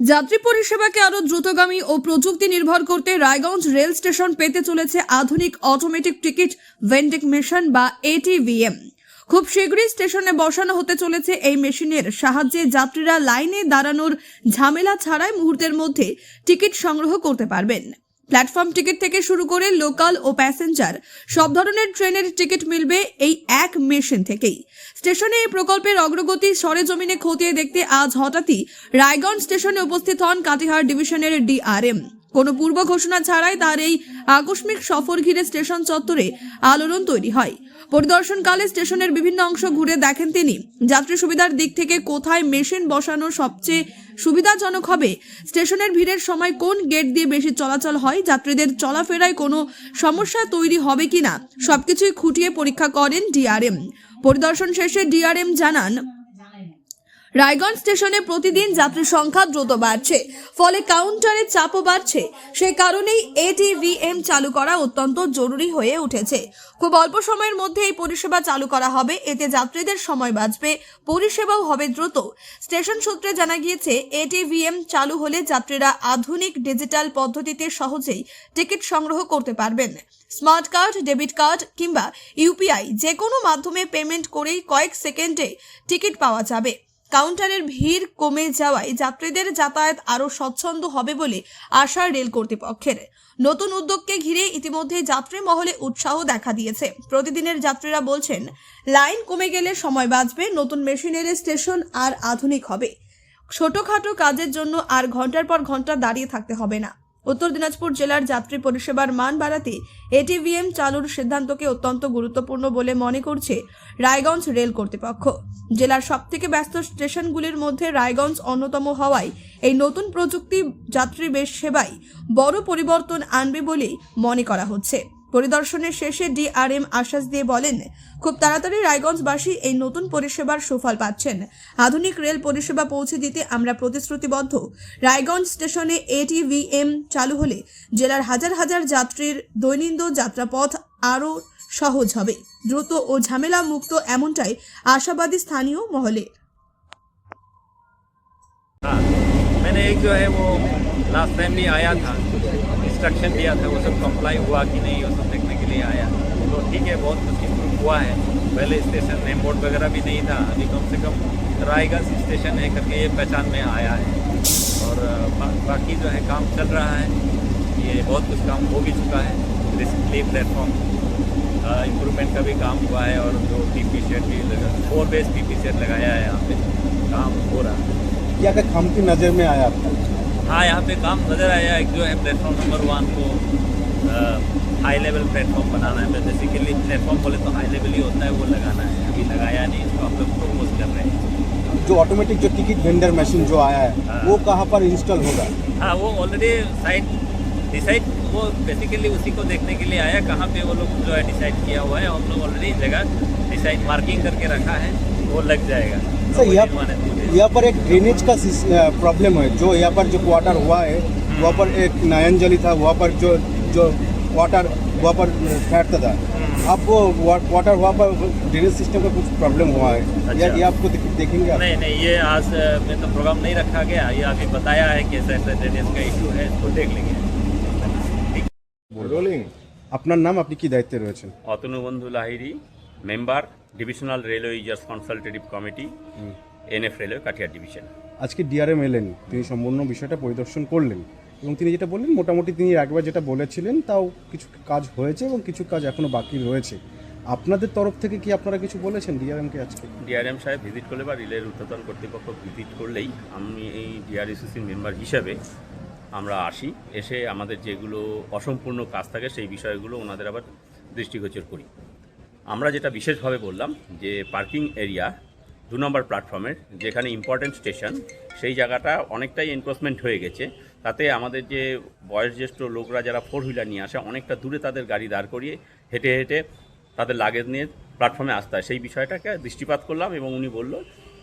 যাত্রী পরিষেবাকে আরও দ্রুতগামী ও প্রযুক্তি নির্ভর করতে রায়গঞ্জ রেল স্টেশন পেতে চলেছে আধুনিক অটোমেটিক টিকিট ভেন্ডিং মেশিন বা এটিভিএম খুব শীঘ্রই স্টেশনে বসানো হতে চলেছে এই মেশিনের সাহায্যে যাত্রীরা লাইনে দাঁড়ানোর ঝামেলা ছাড়াই মুহূর্তের মধ্যে টিকিট সংগ্রহ করতে পারবেন। প্ল্যাটফর্ম টিকিট থেকে শুরু করে লোকাল ও প্যাসেঞ্জার, সব ধরনের ট্রেনের টিকিট মিলবে এই এক মেশিন থেকেই। স্টেশনে এই প্রকল্পের অগ্রগতি সরেজমিনে খতিয়ে দেখতে আজ হঠাৎই রায়গঞ্জ স্টেশনে উপস্থিত হন কাটিহার ডিভিশনের ডিআরএম। কোনো পূর্ব ঘোষণা ছাড়াই তার এই আকস্মিক সফর ঘিরে স্টেশন চত্বরে আলোড়ন তৈরি হয়। পরিদর্শনকালে স্টেশনের বিভিন্ন অংশ ঘুরে দেখেন তিনি। যাত্রী সুবিধার দিক থেকে কোথায় মেশিন বসানো সবচেয়ে সুবিধাজনক হবে, স্টেশনের ভিড়ের সময় কোন গেট দিয়ে বেশি চলাচল হয়, যাত্রীদের চলাফেরায় কোনো সমস্যা তৈরি হবে কিনা, সবকিছুই খুঁটিয়ে পরীক্ষা করেন ডিআরএম। পরিদর্শন শেষে ডিআরএম জানান রায়গঞ্জ স্টেশনে প্রতিদিন যাত্রীর সংখ্যা দ্রুত বাড়ছে, ফলে কাউন্টারে চাপও বাড়ছে। সে কারণেই এটিভিএম চালু করা অত্যন্ত জরুরি হয়ে উঠেছে। খুব অল্প সময়ের মধ্যে এই পরিষেবা চালু করা হবে, এতে যাত্রীদের সময় বাঁচবে, পরিষেবাও হবে দ্রুত। স্টেশন সূত্রে জানা গিয়েছে এটিভিএম চালু হলে যাত্রীরা আধুনিক ডিজিটাল পদ্ধতিতে সহজেই টিকিট সংগ্রহ করতে পারবেন। স্মার্ট কার্ড, ডেবিট কার্ড কিংবা ইউপিআই যে কোনো মাধ্যমে পেমেন্ট করেই কয়েক সেকেন্ডে টিকিট পাওয়া যাবে। কাউন্টারের ভিড় কমে যাওয়ায় যাত্রীদের যাতায়াত আরও স্বচ্ছন্দ হবে বলে আশা রেল কর্তৃপক্ষের। নতুন উদ্যোগকে ঘিরে ইতিমধ্যে যাত্রী মহলে উৎসাহ দেখা দিয়েছে। প্রতিদিনের যাত্রীরা বলছেন, লাইন কমে গেলে সময় বাঁচবে, নতুন মেশিনের স্টেশন আর আধুনিক হবে। ছোটখাটো কাজের জন্য আর ঘণ্টার পর ঘণ্টা দাঁড়িয়ে থাকতে হবে না। উত্তর দিনাজপুর জেলার যাত্রী পরিষেবার মান বাড়াতে এটিভিএম চালুর সিদ্ধান্তকে অত্যন্ত গুরুত্বপূর্ণ বলে মনে করছে রায়গঞ্জ রেল কর্তৃপক্ষ। জেলার সবথেকে ব্যস্ত স্টেশনগুলির মধ্যে রায়গঞ্জ অন্যতম হওয়ায় এই নতুন প্রযুক্তি যাত্রী বেশ সেবায় বড় পরিবর্তন আনবে বলেই মনে করা হচ্ছে। পরিদর্শনের শেষে ডিআরএম আশ্বাস দিয়ে বলেন খুব তাড়াতাড়ি রায়গঞ্জবাসী এই নতুন পরিষেবার সুফল পাচ্ছেন আধুনিক রেল পরিষেবা পৌঁছে দিতে আমরা প্রতিশ্রুতিবদ্ধ রায়গঞ্জ স্টেশনে এটিভিএম চালু হলে জেলার হাজার হাজার যাত্রীর দৈনন্দিন যাত্রাপথ আরও সহজ হবে দ্রুত ও ঝামেলা মুক্ত এমনটাই আশাবাদী স্থানীয় মহলে हाँ मैंने एक जो है वो लास्ट टाइम भी आया था इंस्ट्रक्शन दिया था वो सब कंप्लाई हुआ कि नहीं वो सब देखने के लिए आया। तो ठीक है बहुत कुछ इम्प्रूव हुआ है। पहले स्टेशन नेम बोर्ड वगैरह भी नहीं था अभी कम से कम रायगंज स्टेशन है करके ये पहचान में आया है। और बा, बाकी जो है काम चल रहा है ये बहुत कुछ काम हो भी चुका है। रिसेंटली प्लेटफॉर्म इम्प्रूवमेंट का भी काम हुआ है और जो पी पी सेट भी लगा four base P P set लगाया है यहाँ पे। काम हो रहा है। क्या की नज़र में आया आपका हाँ यहाँ पे काम नज़र आया एक जो है प्लेटफॉर्म नंबर वन को हाई लेवल प्लेटफॉर्म बनाना है। बेसिकली प्लेटफॉर्म बोले तो हाई लेवल ही होता है वो लगाना है। अभी लगाया नहीं इसको हम लोग प्रपोज कर रहे हैं। जो ऑटोमेटिक जो टिकट वेंडर मशीन जो आया है हाँ। वो कहाँ पर इंस्टॉल होगा? हाँ वो ऑलरेडी साइड डिसाइड वो बेसिकली उसी को देखने के लिए आया कहाँ पे वो लोग जो है डिसाइड किया हुआ है। हम लोग ऑलरेडी जगह डिसाइड मार्किंग करके रखा है वो लग जाएगा। सर यहाँ One and two days. यहाँ पर एक ड्रेनेज का प्रॉब्लम है जो यहाँ पर जो क्वार्टर हुआ है वहाँ पर एक नयनजली था वहाँ पर जो जो वाटर वहाँ पर फैटता था अब वो वाटर वहाँ पर ड्रेनेज सिस्टम का कुछ प्रॉब्लम हुआ है अच्छा। या ये आपको देख- देखेंगे आप नहीं नहीं ये आज अ, में तो प्रोग्राम नहीं रखा गया ये अभी बताया है कि ऐसा ऐसा ड्रेनेज का इशू है इसको देख लेंगे রোলিং আপনার নাম আপনি কি দায়িত্বে রয়েছেন Atanu Bandhu Lahiri member divisional railway users consultative committee NF railway Katihar division আজকে ডিআরএম এলেন তিনি সম্পূর্ণ বিষয়টা পরিদর্শন করলেন এবং তিনি যেটা বললেন মোটামুটি তিনি একবার যেটা বলেছিলেন তাও কিছু কাজ হয়েছে এবং কিছু কাজ এখনও বাকি রয়েছে। আপনাদের তরফ থেকে কি আপনারা কিছু বলেছেন ডিআরএমকে আজকে? ডিআরএম সাহেব ভিজিট করলে বা রেলের ঊর্ধ্বতন কর্তৃপক্ষ ভিজিট করলেই আমি এই ডিআরএসিসির মেম্বার হিসাবে আমরা আসি এসে আমাদের যেগুলো অসম্পূর্ণ কাজ থাকে সেই বিষয়গুলো ওনাদের আবার দৃষ্টিগোচর করি। আমরা যেটা বিশেষভাবে বললাম যে পার্কিং এরিয়া দু নম্বর প্ল্যাটফর্মের, যেখানে ইম্পর্টেন্ট স্টেশন সেই জায়গাটা অনেকটাই এনক্রোচমেন্ট হয়ে গেছে। তাতে আমাদের যে বয়োজ্যেষ্ঠ লোকরা যারা ফোর হুইলার নিয়ে আসে, অনেকটা দূরে তাদের গাড়ি দাঁড় করিয়ে হেঁটে হেঁটে তাদের লাগেজ নিয়ে প্ল্যাটফর্মে আসতে হয়। সেই বিষয়টাকে দৃষ্টিপাত করলাম এবং উনি বলল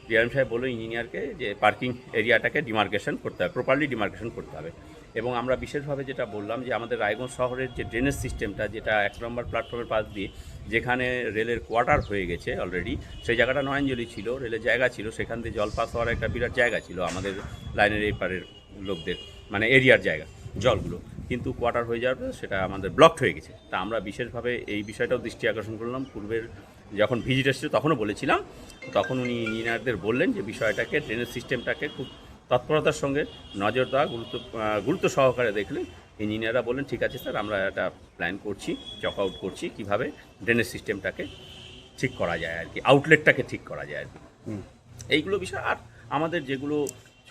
ডিআরএম সাহেব বলল ইঞ্জিনিয়ারকে যে পার্কিং এরিয়াটাকে ডিমার্কেশন করতে হবে প্রপারলি ডিমার্কেশন করতে হবে। এবং আমরা বিশেষভাবে যেটা বললাম যে আমাদের রায়গঞ্জ শহরের যে ড্রেনেজ সিস্টেমটা যেটা এক নম্বর প্ল্যাটফর্মের পাশ দিয়ে যেখানে রেলের কোয়ার্টার হয়ে গেছে অলরেডি সেই জায়গাটা নয়নজলি ছিল, রেলের জায়গা ছিল, সেখান দিয়ে জল পাস হওয়ার একটা বিরাট জায়গা ছিল আমাদের লাইনের এই পারের লোকদের মানে এরিয়ার জায়গা, জলগুলো। কিন্তু কোয়ার্টার হয়ে যাওয়ার সেটা আমাদের ব্লকড হয়ে গেছে। তা আমরা বিশেষভাবে এই বিষয়টাও দৃষ্টি আকর্ষণ করলাম। পূর্বের যখন ভিজিট এসেছিল তখনও বলেছিলাম। তখন উনি ইঞ্জিনিয়ারদের বললেন যে বিষয়টাকে ট্রেনের সিস্টেমটাকে খুব তৎপরতার সঙ্গে নজর দেওয়া গুরুত্ব গুরুত্ব সহকারে দেখলেন ইঞ্জিনিয়াররা বলেন ঠিক আছে স্যার আমরা একটা প্ল্যান করছি চক আউট করছি কীভাবে ড্রেনেজ সিস্টেমটাকে ঠিক করা যায় আর কি আউটলেটটাকে ঠিক করা যায় আর কি। এইগুলো বিষয় আর আমাদের যেগুলো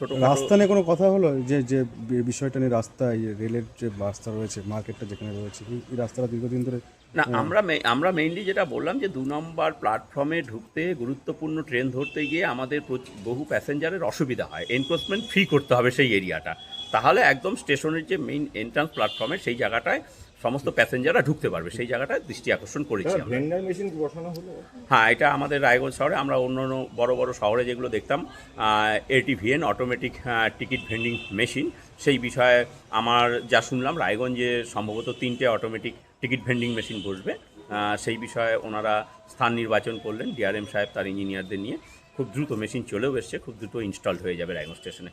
ছোটো রাস্তা নিয়ে কোনো কথা হলো? যে যে বিষয়টা নিয়ে রাস্তা এই রেলের যে রাস্তা রয়েছে মার্কেটটা যেখানে রয়েছে এই- এই রাস্তাটা দীর্ঘদিন ধরে না আমরা মে- আমরা মেইনলি যেটা বললাম যে দু নম্বর প্ল্যাটফর্মে ঢুকতে গুরুত্বপূর্ণ ট্রেন ধরতে গিয়ে আমাদের বহু প্যাসেঞ্জারের অসুবিধা হয়। এনক্রোচমেন্ট ফ্রি করতে হবে সেই এরিয়াটা তাহলে একদম স্টেশনের যে মেইন এন্ট্রান্স প্ল্যাটফর্মে সেই জায়গাটায় সমস্ত প্যাসেঞ্জাররা ঢুকতে পারবে। সেই জায়গাটায় দৃষ্টি আকর্ষণ করেছি হ্যাঁ এটা আমাদের রায়গঞ্জ শহরে। আমরা অন্য অন্য বড় বড় শহরে যেগুলো দেখতাম ATVM automatic ticket vending machine সেই বিষয়ে আমার যা শুনলাম রায়গঞ্জে সম্ভবত তিনটে অটোমেটিক টিকিট ভেন্ডিং মেশিন বসবে। সেই বিষয়ে ওনারা স্থান নির্বাচন করলেন। ডিআরএম সাহেব তার ইঞ্জিনিয়ারদের নিয়ে। খুব দ্রুত মেশিন চলেও এসছে খুব দ্রুত ইনস্টলড হয়ে যাবে রায়গঞ্জ স্টেশনে